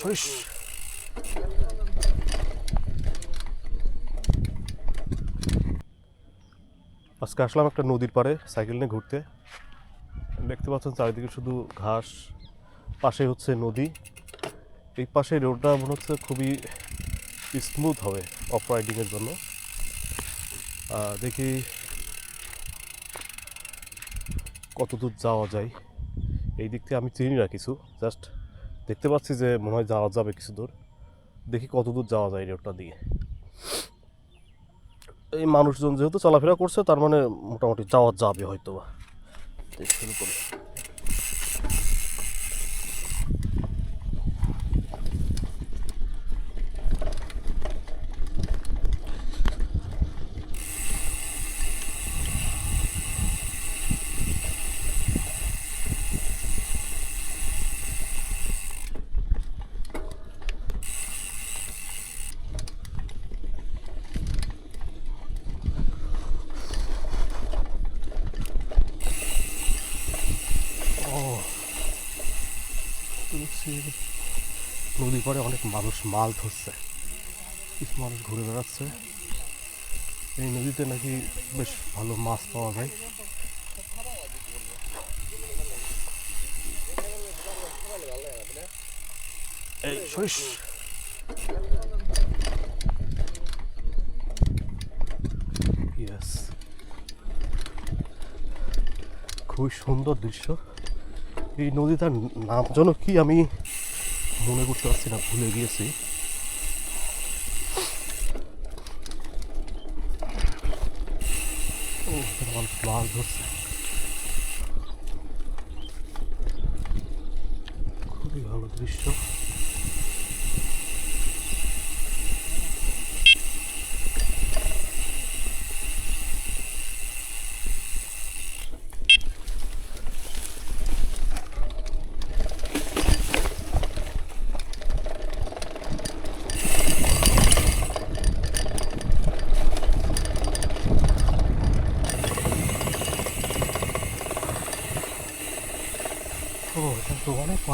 সরিষ আজকে আসলাম একটা নদীর পাড়ে, সাইকেল নিয়ে ঘুরতে। দেখতে পাচ্ছেন চারিদিকে শুধু ঘাস পাশে হচ্ছে নদী। এই পাশে রোডটা মনে হচ্ছে খুবই স্মুথ হবে অফ রাইডিংয়ের জন্য দেখি কত দূর যাওয়া যায়। এই দিক থেকে আমি চিনি না কিছু জাস্ট দেখতে পাচ্ছি যে মনে হয় যাওয়া যাবে কিছু দূর। দেখি কত দূর যাওয়া যায় রোডটা দিয়ে। এই মানুষজন যেহেতু চলাফেরা করছে, তার মানে মোটামুটি যাওয়া যাবে হয়তো বা শুরু করি। নদীর পরে অনেক মানুষ মাছ ধরছে। কিছু মানুষ ঘুরে বেড়াচ্ছে। এই নদীতে নাকি বেশ ভালো মাছ পাওয়া যায়। এই খুবই সুন্দর দৃশ্য। এই নদীটার নাম যেন কি আমি মনে করতে পারছি না ভুলে গিয়েছি। ও মাছ ধরছে। খুবই ভালো দৃশ্য ও এখানে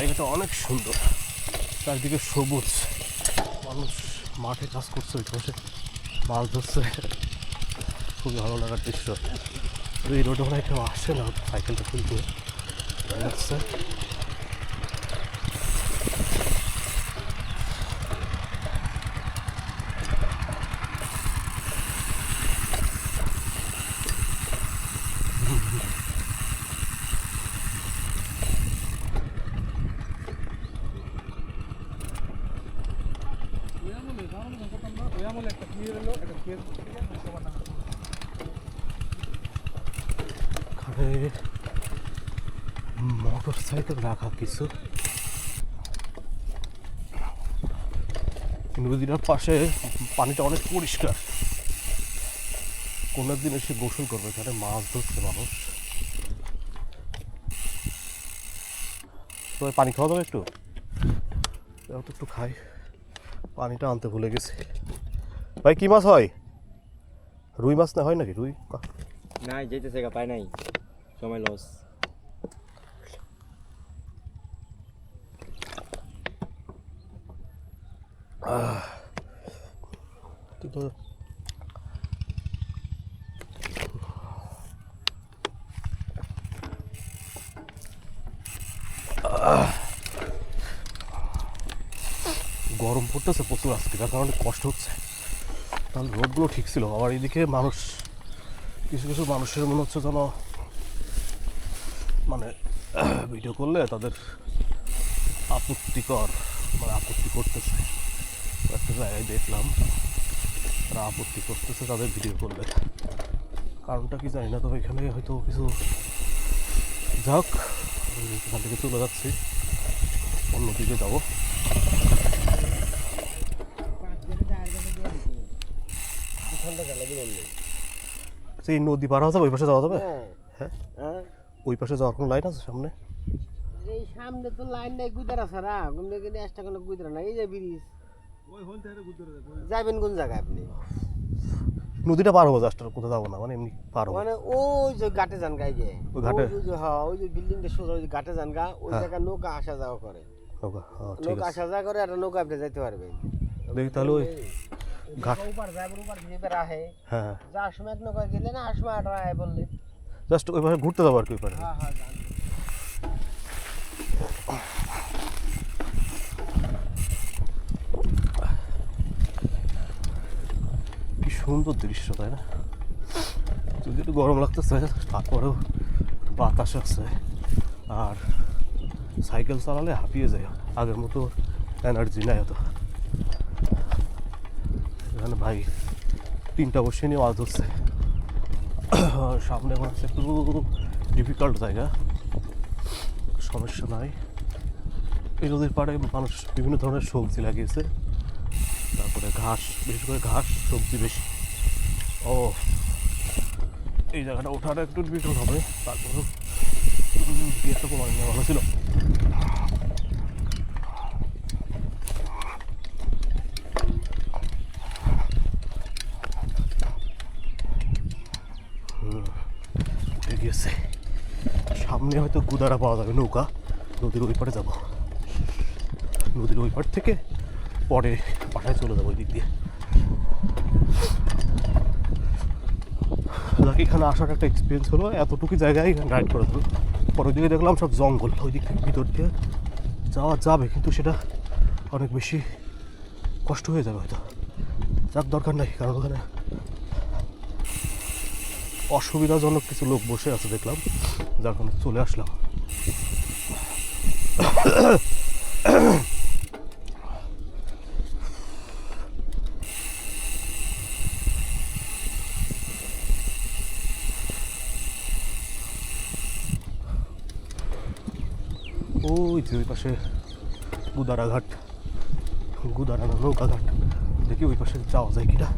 জায়গাটা অনেক সুন্দর। চারদিকে সবুজ। মানুষ মাঠে কাজ করছে, ওই পাশে মাছ ধরছে। খুবই ভালো লাগার দৃশ্য। এই রোডে মনে হয় কেউ আসে না, সাইকেলটা খুলতে। যাচ্ছে এখানে মোটর সাইকেল রাখা কিছু নদীটার পাশে পানিটা অনেক পরিষ্কার। কোনো দিন এসে গোসল করবে, এখানে মাছ ধরছে মানুষ। তো পানি খাওয়া যাবে একটু? একটু খাই। পানিটা আনতে ভুলে গেছি। ভাই কি মাছ হয়? রুই মাছ না হয় নাকি? রুই? নাই যেতেছে গা পাই নাই। সময় লস। তুই তো গরম পড়তেছে প্রচুর আজকে, যার কারণে কষ্ট হচ্ছে। তাহলে রোডগুলো ঠিক ছিল, আবার এইদিকে মানুষ, কিছু কিছু মানুষের মনে হচ্ছে যেন মানে ভিডিও করলে তাদের আপত্তিকর মানে আপত্তি করতেছে। একটা জায়গায় দেখলাম, তারা আপত্তি করতেছে তাদের ভিডিও করলে। কারণটা কি জানি না, তবে এখানে হয়তো কিছু যাক এখান থেকে চলে যাচ্ছি, অন্যদিকে যাব। আচ্ছা, এই নদী পার হওয়া যাবে ওই পাশে যাওয়া যাবে? হ্যাঁ। হ্যাঁ? ওই পাশে যাওয়ার কোনো লাইন আছে সামনে? এই সামনে তো লাইন নাই গুদারা ছাড়া গুমলে গেলে একটা কোনো গুদারা নাই। এই যে ব্রিজ। যাবেন কোন জায়গায় আপনি? নদীটা পার হব জাস্ট কোথাও যাব না মানে এমনি পার হব। মানে ওই যে ঘাটে যান গাই গে ওই ঘাটে? হ্যাঁ ওই যে বিল্ডিংটা সোজা ওই যে ঘাটে যান গা ওই হ্যাঁ। জায়গায় নৌকা আসা যাওয়া করে। নৌকা হ্যাঁ, আসা যাওয়া করে একটা নৌকা আপনি যাইতে পারবেন। দেখি তাহলে ওই ঘাট হ্যাঁ হ্যাঁ। জাস্ট ঘুরতে যাব আর কি হ্যাঁ হ্যাঁ কি সুন্দর দৃশ্য তাই না? যদি একটু গরম লাগতেছে তারপরেও বাতাস আছে। আর সাইকেল চালালে হাঁপিয়ে যায়। আগের মতো এনার্জি নাই এত এখানে ভাই, তিনটা বসে নিয়ে ধরছে। আর সামনে আছে একটু ডিফিকাল্ট জায়গা। সমস্যা নাই। এই নদীর পাড়ে মানুষ বিভিন্ন ধরনের সবজি লাগিয়েছে। তারপরে ঘাস, বিশেষ করে ঘাস, সবজি বেশি। ও, এই জায়গাটা ওঠাটা একটু ডিফিকাল্ট হবে। কমানো ভালো ছিল। সামনে হয়তো গুদারা পাওয়া যাবে, নৌকা। নদীর ওই পারে যাব। নদীর ওই পার থেকে পরে পাঠায় চলে যাব ওই দিক দিয়ে। যাক, এখানে আসার একটা এক্সপিরিয়েন্স হলো, এতটুকু জায়গায় রাইড করা হলো পরে ওইদিকে দেখলাম সব জঙ্গল ওই দিক থেকে ভিতর দিয়ে যাওয়া যাবে, কিন্তু সেটা অনেক বেশি কষ্ট হয়ে যাবে হয়তো। যাক, দরকার নাই, কারণ ওখানে অসুবিধাজনক কিছু লোক বসে আছে দেখলাম, যার কারণে চলে আসলাম। ওই যে ওই পাশে গুদারাঘাট গুদারা না নৌকা ঘাট দেখি ওই পাশে যাওয়া যায় কিনা।